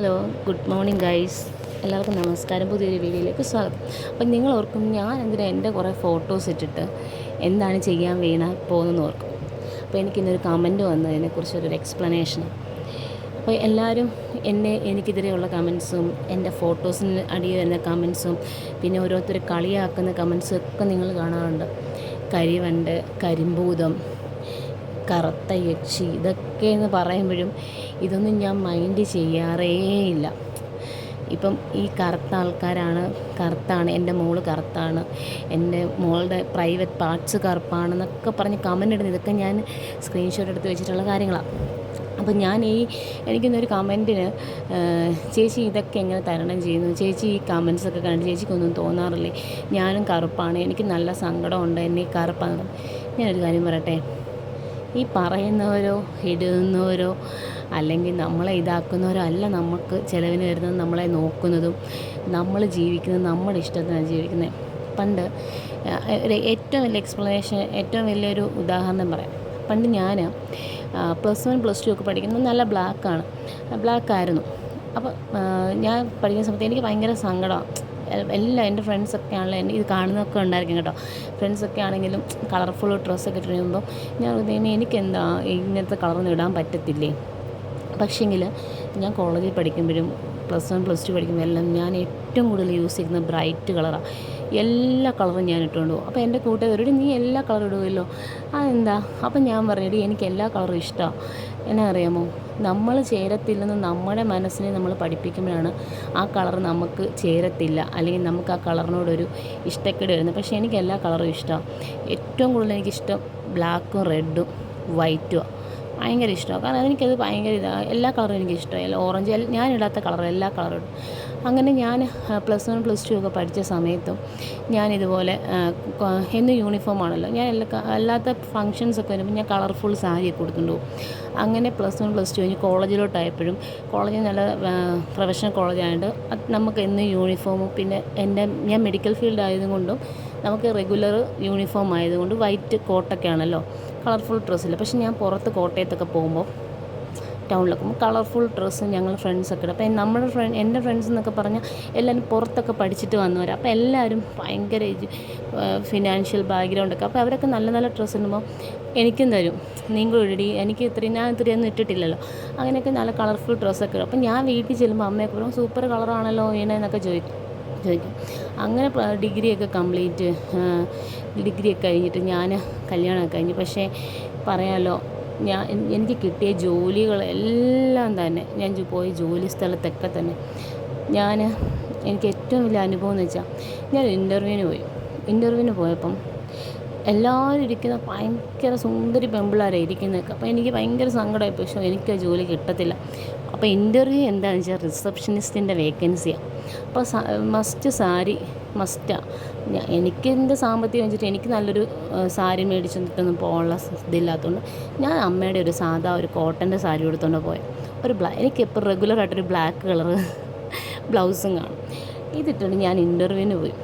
Hello good morning guys. എല്ലാവർക്കും നമസ്കാരം. പുതിയൊരു വീഡിയോയിലേക്ക് സ്വാഗതം. അപ്പം നിങ്ങൾ ഓർക്കും ഞാൻ എന്തിനാ എന്റെ കുറേ ഫോട്ടോസ് ഇട്ടിട്ട് എന്താണ് ചെയ്യാൻ വീണ പോകുന്നതെന്ന് ഓർക്കും. അപ്പോൾ എനിക്കിന്നൊരു കമന്റ് വന്നു അതിനെക്കുറിച്ചൊരു എക്സ്പ്ലനേഷൻ അപ്പോൾ എല്ലാവരും എന്നെ എനിക്കെതിരെയുള്ള കമൻസും എന്റെ ഫോട്ടോസിന് അടിയിൽ വരുന്ന കമൻസും പിന്നെ ഓരോരുത്തർ കളിയാക്കുന്ന കമൻസും ഒക്കെ നിങ്ങൾ കാണാറുണ്ട്. കരിവണ്ട് കരിമ്പൂതം കറുത്ത യക്ഷി ഇതൊക്കെ എന്ന് പറയുമ്പോഴും ഇതൊന്നും ഞാൻ മൈൻഡ് ചെയ്യാറേ ഇല്ല. ഇപ്പം ഈ കറുത്ത ആൾക്കാരാണ് കറുത്താണ് എന്റെ മോൾ കറുത്താണ് എന്റെ മോളുടെ പ്രൈവറ്റ് പാർട്സ് കറുപ്പാണെന്നൊക്കെ പറഞ്ഞ് കമന്റ് ഇടുന്നത് ഇതൊക്കെ ഞാൻ സ്ക്രീൻഷോട്ട് എടുത്ത് വെച്ചിട്ടുള്ള കാര്യങ്ങളാണ് അപ്പം ഞാൻ ഈ എനിക്കിന്നൊരു കമന്റിന് ചേച്ചി ഇതൊക്കെ എങ്ങനെ തരണം ചെയ്യുന്നു? ചേച്ചി ഈ കമൻസ് ഒക്കെ കണ്ട് ചേച്ചിക്കൊന്നും തോന്നാറില്ലേ? ഞാനും കറുപ്പാണ് എനിക്ക് നല്ല സങ്കടമുണ്ട് എന്നെ കറുപ്പാണ്. ഞാനൊരു കാര്യം പറയട്ടെ? ഈ പറയുന്നവരോ ഇടുന്നവരോ അല്ലെങ്കിൽ നമ്മളെ ഇതാക്കുന്നവരോ അല്ല നമുക്ക് ചിലവിന് വരുന്നത് നമ്മളെ നോക്കുന്നതും നമ്മൾ ജീവിക്കുന്നത് നമ്മുടെ ഇഷ്ടത്തിനാണ് ജീവിക്കുന്നത്. പണ്ട് ഏറ്റവും വലിയ എക്സ്പ്ലനേഷൻ ഏറ്റവും വലിയൊരു ഉദാഹരണം പറയാം. പണ്ട് ഞാൻ പ്ലസ് വൺ പ്ലസ് ടു ഒക്കെ പഠിക്കുന്നത് നല്ല ബ്ലാക്കാണ് ബ്ലാക്കായിരുന്നു അപ്പോൾ ഞാൻ പഠിക്കുന്ന സമയത്ത് എനിക്ക് ഭയങ്കര സങ്കടമാണ് എല്ലാം എന്റെ ഫ്രണ്ട്സൊക്കെ ആണെങ്കിലും എന്റെ ഇത് കാണുന്നതൊക്കെ ഉണ്ടായിരിക്കും കേട്ടോ. ഫ്രണ്ട്സൊക്കെ ആണെങ്കിലും കളർഫുൾ ഡ്രസ്സൊക്കെ ഇട്ട് കഴിയുമ്പോൾ ഞാൻ ദൈവമേ എനിക്കെന്താ ഇങ്ങനത്തെ കളറൊന്നും ഇടാൻ പറ്റത്തില്ലേ? പക്ഷേങ്കിൽ ഞാൻ കോളേജിൽ പഠിക്കുമ്പോഴും പ്ലസ് വൺ പ്ലസ് ടു പഠിക്കുമ്പോൾ എല്ലാം ഞാൻ ഏറ്റവും കൂടുതൽ യൂസ് ചെയ്യുന്ന ബ്രൈറ്റ് കളറാണ് എല്ലാ കളറും ഞാൻ ഇട്ടുകൊണ്ട് പോകും. അപ്പോൾ എന്റെ കൂട്ടുകാരോട് നീ എല്ലാ കളറും ഇടുമല്ലോ അതെന്താ? അപ്പം ഞാൻ പറഞ്ഞിട്ട് എനിക്ക് എല്ലാ കളറും ഇഷ്ടമാണ് എന്നാ അറിയാമോ? നമ്മൾ ചേരത്തില്ലെന്ന് നമ്മുടെ മനസ്സിനെ നമ്മൾ പഠിപ്പിക്കുമ്പോഴാണ് ആ കളർ നമുക്ക് ചേരത്തില്ല. അല്ലെങ്കിൽ നമുക്ക് ആ കളറിനോടൊരു ഇഷ്ടക്കേട് വരുന്നത്. പക്ഷേ എനിക്ക് എല്ലാ കളറും ഇഷ്ടമാണ് ഏറ്റവും കൂടുതൽ എനിക്കിഷ്ടം ബ്ലാക്കും റെഡും വൈറ്റുമാണ് ഭയങ്കര ഇഷ്ടമാണ്. കാരണം എനിക്കത് ഭയങ്കര ഇതാണ് എല്ലാ കളറും എനിക്ക് ഇഷ്ടമായി. ഓറഞ്ച് ഞാൻ ഇടാത്ത കളർ എല്ലാ കളറും അങ്ങനെ ഞാൻ പ്ലസ് വൺ പ്ലസ് ടു ഒക്കെ പഠിച്ച സമയത്തും ഞാനിതുപോലെ എന്നും യൂണിഫോമാണല്ലോ ഞാൻ എല്ലാ അല്ലാത്ത ഫങ്ഷൻസൊക്കെ വരുമ്പോൾ ഞാൻ കളർഫുൾ സാരിയൊക്കെ കൊടുത്തുകൊണ്ട് അങ്ങനെ പ്ലസ് വൺ പ്ലസ് ടു കഴിഞ്ഞ് കോളേജിലോട്ടായപ്പോഴും കോളേജ് നല്ല പ്രൊഫഷണൽ കോളേജ് ആയതുകൊണ്ട് നമുക്ക് എന്നും യൂണിഫോമും പിന്നെ എന്റെ ഞാൻ മെഡിക്കൽ ഫീൽഡ് ആയതുകൊണ്ടും നമുക്ക് റെഗുലർ യൂണിഫോം ആയതുകൊണ്ട് വൈറ്റ് കോട്ടൊക്കെ ആണല്ലോ. കളർഫുൾ ഡ്രസ്സില്ല. പക്ഷെ ഞാൻ പുറത്ത് കോട്ടയത്തൊക്കെ പോകുമ്പോൾ ടൗണിലൊക്കെ കളർഫുൾ ഡ്രസ്സ് ഞങ്ങൾ ഫ്രണ്ട്സൊക്കെ ഇടും. അപ്പം നമ്മുടെ ഫ്രണ്ട് എന്റെ ഫ്രണ്ട്സ് എന്നൊക്കെ പറഞ്ഞാൽ എല്ലാവരും പുറത്തൊക്കെ പഠിച്ചിട്ട് വന്നവരാണ് അപ്പോൾ എല്ലാവരും ഭയങ്കര ഫിനാൻഷ്യൽ ബാക്ക്ഗ്രൗണ്ടൊക്കെ അപ്പോൾ അവരൊക്കെ നല്ല നല്ല ഡ്രസ്സ് ഇടുമ്പോൾ എനിക്കും തരും. നീങ്കും ഇടി എനിക്ക് ഇത്രയും ഞാൻ ഇത്രയൊന്നും ഇട്ടിട്ടില്ലല്ലോ. അങ്ങനെയൊക്കെ നല്ല കളർഫുൾ ഡ്രസ്സൊക്കെ ഇടും. അപ്പം ഞാൻ വീട്ടിൽ ചെല്ലുമ്പോൾ അമ്മയൊക്കെ പറയും സൂപ്പർ കളറാണല്ലോ ഈണെന്നൊക്കെ ചോദിക്കും. ചോദിക്കും. അങ്ങനെ ഡിഗ്രിയൊക്കെ കംപ്ലീറ്റ് ഡിഗ്രിയൊക്കെ കഴിഞ്ഞിട്ട് ഞാൻ കല്യാണമൊക്കെ കഴിഞ്ഞു. പക്ഷേ പറയാമല്ലോ ഞാൻ എനിക്ക് കിട്ടിയ ജോലികളെല്ലാം തന്നെ ഞാൻ പോയി ജോലി സ്ഥലത്തൊക്കെ തന്നെ. ഞാൻ എനിക്ക് ഏറ്റവും വലിയ അനുഭവം എന്ന് വെച്ചാൽ ഞാൻ ഇന്റർവ്യൂവിന് പോയി. ഇന്റർവ്യൂവിന് പോയപ്പം എല്ലാവരും ഇരിക്കുന്ന ഭയങ്കര സുന്ദരി പെമ്പിളാരാണ് ഇരിക്കുന്നതൊക്കെ. അപ്പോൾ എനിക്ക് ഭയങ്കര സങ്കടമായി പക്ഷേ എനിക്ക് ആ ജോലി കിട്ടത്തില്ല. അപ്പോൾ ഇന്റർവ്യൂ എന്താണെന്ന് വെച്ചാൽ റിസപ്ഷനിസ്റ്റിന്റെ വേക്കൻസിയാണ് അപ്പോൾ മസ്റ്റ് സാരി മസ്റ്റാണ് എനിക്ക് എന്റെ സാമ്പത്തികം വെച്ചിട്ട് എനിക്ക് നല്ലൊരു സാരി മേടിച്ചു മേടിച്ചിട്ടൊന്നും പോകാനുള്ള ഇതില്ലാത്തതുകൊണ്ട് ഞാൻ അമ്മയുടെ ഒരു സാധാ ഒരു കോട്ടന്റെ സാരി എടുത്തുകൊണ്ട് പോയത് ഒരു ബ്ലാ എനിക്ക് എപ്പോൾ റെഗുലറായിട്ടൊരു ബ്ലാക്ക് കളർ ബ്ലൗസും കാണും. ഇതിട്ടുണ്ട് ഞാൻ ഇന്റർവ്യൂവിന് പോയി.